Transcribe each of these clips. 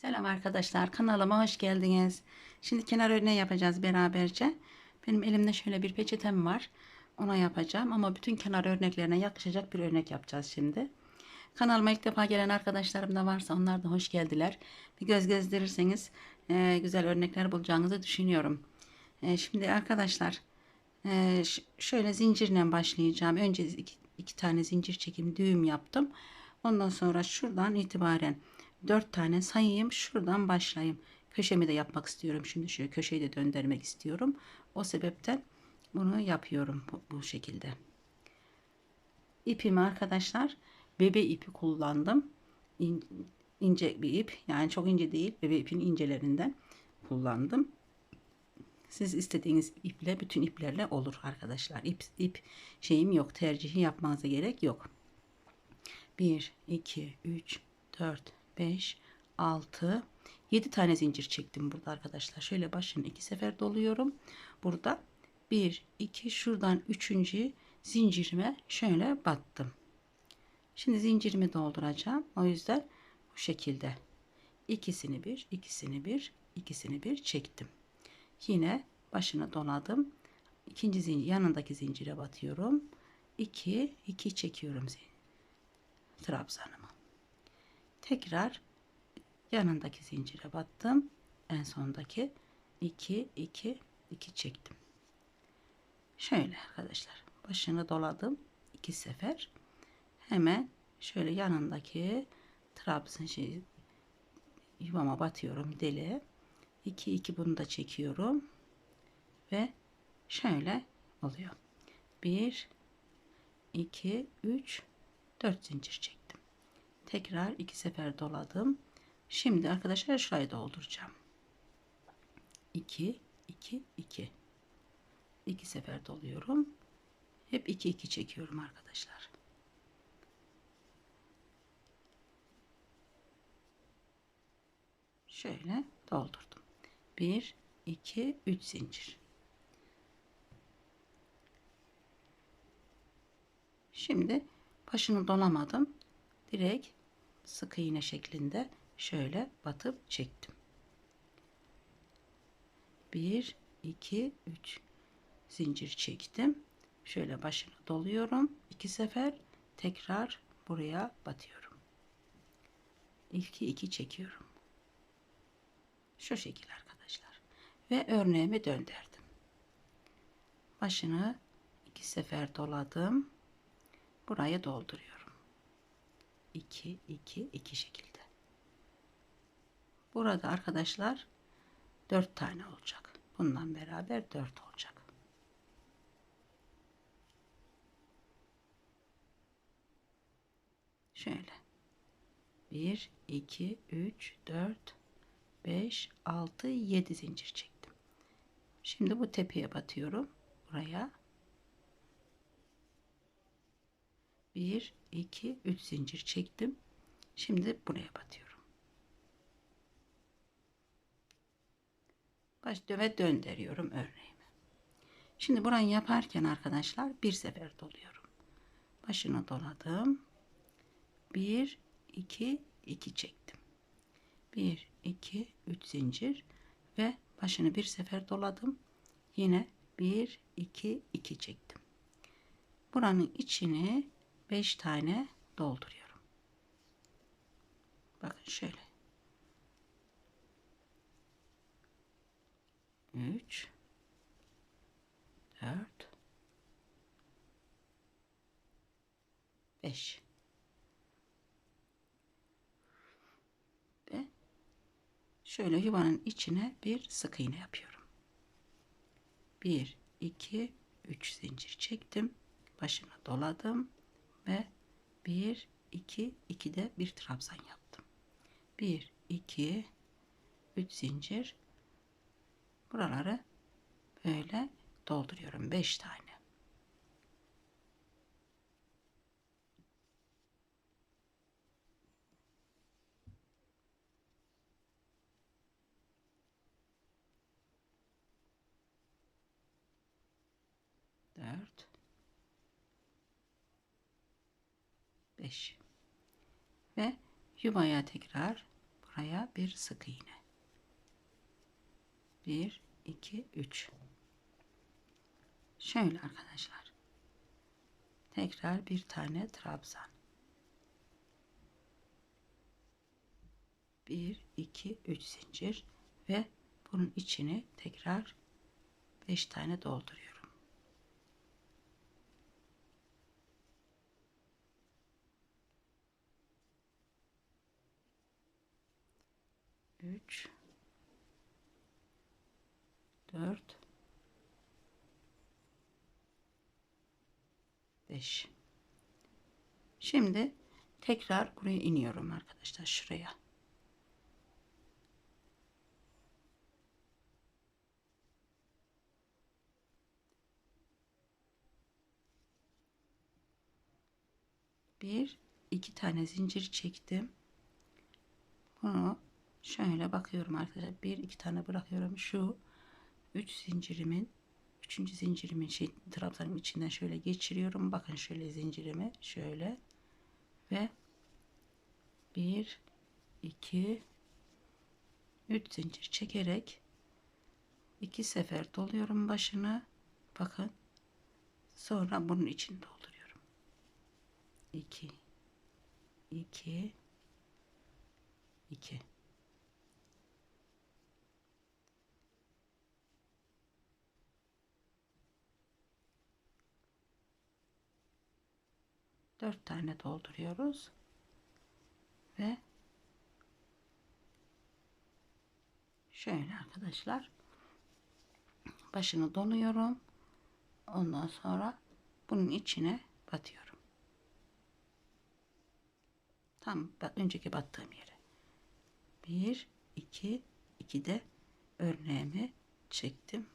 Selam arkadaşlar kanalıma hoş geldiniz. Şimdi kenar örneği yapacağız beraberce. Benim elimde şöyle bir peçetem var. Ona yapacağım ama bütün kenar örneklerine yakışacak bir örnek yapacağız şimdi. Kanalıma ilk defa gelen arkadaşlarım da varsa onlar da hoş geldiler. Bir göz gezdirirseniz e, güzel örnekler bulacağınızı düşünüyorum. E, şimdi arkadaşlar e, şöyle zincirle başlayacağım. Önce iki, iki tane zincir çekim düğüm yaptım. Ondan sonra şuradan itibaren 4 tane sayayım. Şuradan başlayayım. Köşemi de yapmak istiyorum. Şimdi şöyle köşeyi de döndürmek istiyorum. O sebepten bunu yapıyorum bu, bu şekilde. İpimi arkadaşlar bebe ipi kullandım. İn- ince bir ip. Yani çok ince değil. Bebe ipin incelerinden kullandım. Siz istediğiniz iple bütün iplerle olur arkadaşlar. İp, ip şeyim yok. Tercihi yapmanıza gerek yok. 1, 2, 3, 4, 5, 6, 7 tane zincir çektim burada arkadaşlar. Şöyle başını iki sefer doluyorum. Burada 1, 2, şuradan 3. zincirime şöyle battım. Şimdi zincirimi dolduracağım. O yüzden bu şekilde ikisini bir, ikisini bir, ikisini bir çektim. Yine başını doladım. İkinci zincir yanındaki zincire batıyorum. 2 2 çekiyorum zincir trabzanımı. Tekrar yanındaki zincire battım. En sondaki 2 2 2 çektim. Şöyle arkadaşlar başını doladım iki sefer. Hemen şöyle yanındaki trabzan şey yuvama batıyorum deli. 2 2 bunu da çekiyorum ve şöyle oluyor. 1 2 3 4 zincir çektim. Tekrar iki sefer doladım. Şimdi arkadaşlar şurayı dolduracağım. 2 2 2 2 sefer doluyorum. Hep 2 2 çekiyorum arkadaşlar. Şöyle doldurdum. 1 2 3 zincir. Şimdi başını dolamadım. Direkt sık iğne şeklinde şöyle batıp çektim. 1 2 3 zincir çektim. Şöyle başını doluyorum. iki sefer tekrar buraya batıyorum. 2 2 çekiyorum. Şu şekil arkadaşlar. Ve örneğimi döndürdüm. Başını iki sefer doladım buraya dolduruyorum. 2 2 2 şekilde. Burada arkadaşlar 4 tane olacak. Bundan beraber 4 olacak. Şöyle. 1 2 3 4 5 6 7 zincir çektim. Şimdi bu tepeye batıyorum. Buraya 1 2 3 zincir çektim. Şimdi buraya batıyorum. Baş döve döndürüyorum örneğimi. Şimdi burayı yaparken arkadaşlar bir sefer doluyorum. Başını doladım. 1 2 2 çektim. 1 2 3 zincir ve başını bir sefer doladım. Yine 1 2 2 çektim. Buranın içini 5 tane dolduruyorum. Bakın şöyle. 3 4 5 ve şöyle yuvanın içine bir sık iğne yapıyorum. 1 2 3 zincir çektim. Başına doladım ve 1 2 2 de bir trabzan yaptım. 1 2 3 zincir buraları böyle dolduruyorum 5 tane. Dört 5 ve yuvaya tekrar buraya bir sık iğne. 1 2 3 şöyle arkadaşlar. Tekrar bir tane trabzan. 1 2 3 zincir ve bunun içini tekrar 5 tane dolduruyor 3 4 5 Şimdi tekrar buraya iniyorum arkadaşlar şuraya. Bir, iki tane zincir çektim. Bunu şöyle bakıyorum arkadaşlar. Bir iki tane bırakıyorum. Şu üç zincirimin üçüncü zincirimin şey trabzanın içinden şöyle geçiriyorum. Bakın şöyle zincirimi şöyle. Ve bir iki üç zincir çekerek iki sefer doluyorum başını. Bakın. Sonra bunun için dolduruyorum. 2 2 2 4 tane dolduruyoruz ve şöyle arkadaşlar başını doluyorum ondan sonra bunun içine batıyorum Tam önceki battığım yere. 1 2 2 de örneğimi çektim.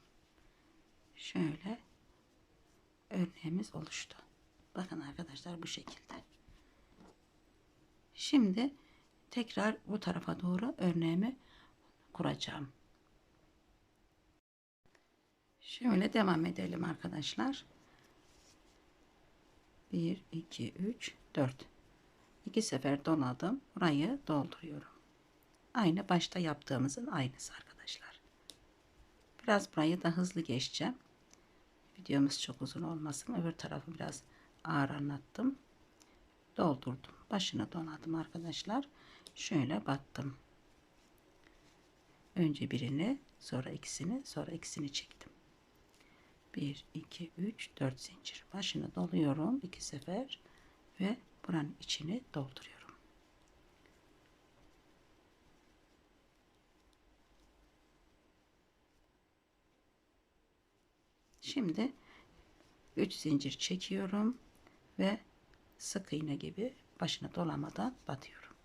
Şöyle örneğimiz oluştu. Bakın arkadaşlar bu şekilde. Şimdi tekrar bu tarafa doğru örneğimi kuracağım. Şöyle devam edelim arkadaşlar. 1 2 3 4 iki sefer doladım. Burayı dolduruyorum. Aynı başta yaptığımızın aynısı arkadaşlar. Biraz burayı da hızlı geçeceğim. Videomuz çok uzun olmasın. Öbür tarafı biraz ağır anlattım. Doldurdum. Başını donadım arkadaşlar. Şöyle battım. Önce birini, sonra ikisini, sonra ikisini çektim. 1 2 3 4 zincir. Başını doluyorum iki sefer ve buranın içini dolduruyorum. Şimdi 3 zincir çekiyorum ve sık iğne gibi başına dolamadan batıyorum.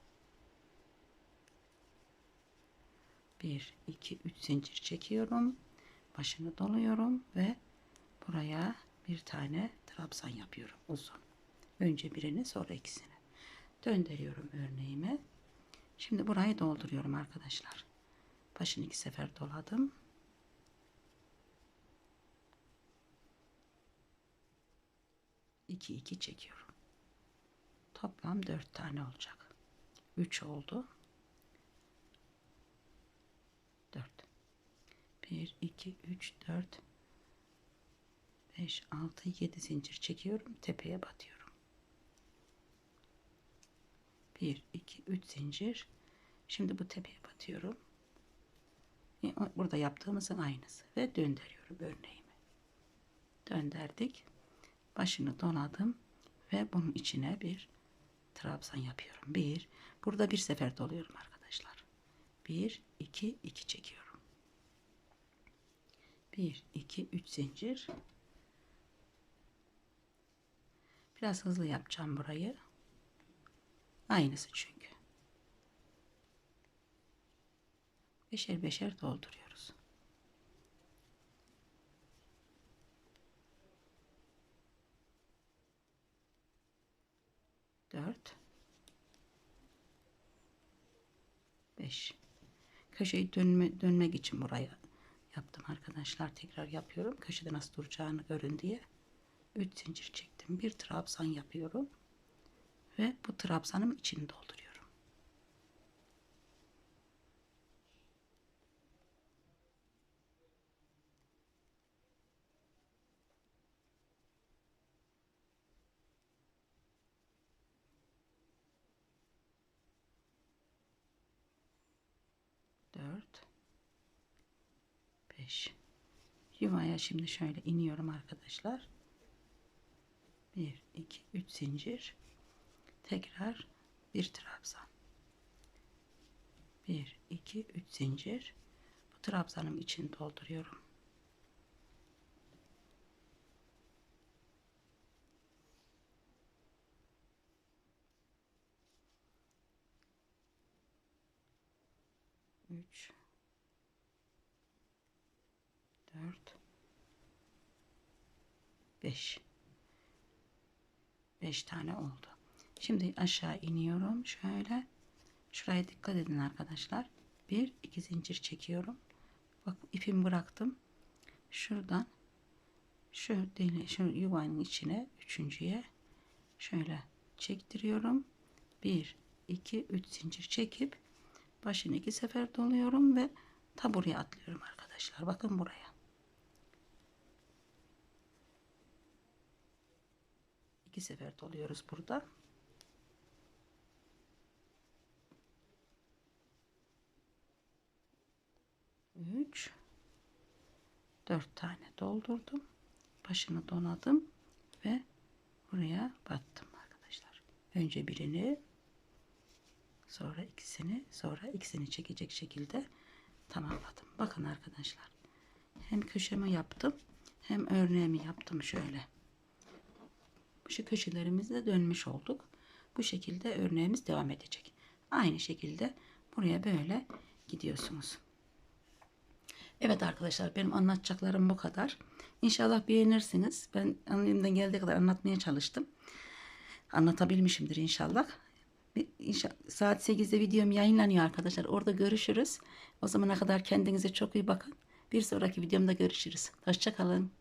1 2 3 zincir çekiyorum. Başını doluyorum ve buraya bir tane trabzan yapıyorum uzun. Önce birini sonra ikisini. Döndürüyorum örneğimi. Şimdi burayı dolduruyorum arkadaşlar. Başını iki sefer doladım. İki iki çekiyorum. Toplam dört tane olacak. Üç oldu. Dört. Bir, iki, üç, dört, beş, altı, yedi zincir çekiyorum. Tepeye batıyorum. 1 2 3 zincir şimdi bu tepeye batıyorum burada yaptığımızın aynısı ve döndürüyorum örneğimi döndürdük başını doladım ve bunun içine bir trabzan yapıyorum. Bir, burada bir sefer doluyorum arkadaşlar. Bir, iki, iki çekiyorum. Bir, iki, üç zincir. Biraz hızlı yapacağım burayı. Aynısı çünkü. Beşer beşer dolduruyorum. 4 5 köşeyi dönme, dönmek için buraya yaptım arkadaşlar. Tekrar yapıyorum. Köşede nasıl duracağını görün diye. 3 zincir çektim. Bir trabzan yapıyorum. Ve bu trabzanım içini dolduruyorum 4 5 Yuvaya şimdi şöyle iniyorum arkadaşlar. 1 2 3 zincir. Tekrar bir trabzan. 1 2 3 zincir. Bu trabzanın içini dolduruyorum. Üç, dört, beş. Beş tane oldu. Şimdi aşağı iniyorum. Şöyle. Şuraya dikkat edin arkadaşlar. Bir, iki zincir çekiyorum. Bak ipimi bıraktım. Şuradan şu deli, şu yuvanın içine üçüncüye şöyle çektiriyorum. Bir, iki, üç zincir çekip başını iki sefer doluyorum ve ta buraya atlıyorum arkadaşlar. Bakın buraya. İki sefer doluyoruz burada. Üç, dört tane doldurdum. Başını donadım ve buraya battım arkadaşlar. Önce birini, sonra ikisini, sonra ikisini çekecek şekilde tamamladım. Bakın arkadaşlar. Hem köşemi yaptım, hem örneğimi yaptım şöyle. Şu köşelerimizde dönmüş olduk. Bu şekilde örneğimiz devam edecek. Aynı şekilde buraya böyle gidiyorsunuz. Evet arkadaşlar benim anlatacaklarım bu kadar. İnşallah beğenirsiniz. Ben elimden geldiği kadar anlatmaya çalıştım. Anlatabilmişimdir inşallah. Saat 8'de videom yayınlanıyor arkadaşlar. Orada görüşürüz. O zamana kadar kendinize çok iyi bakın. Bir sonraki videomda görüşürüz. Hoşçakalın.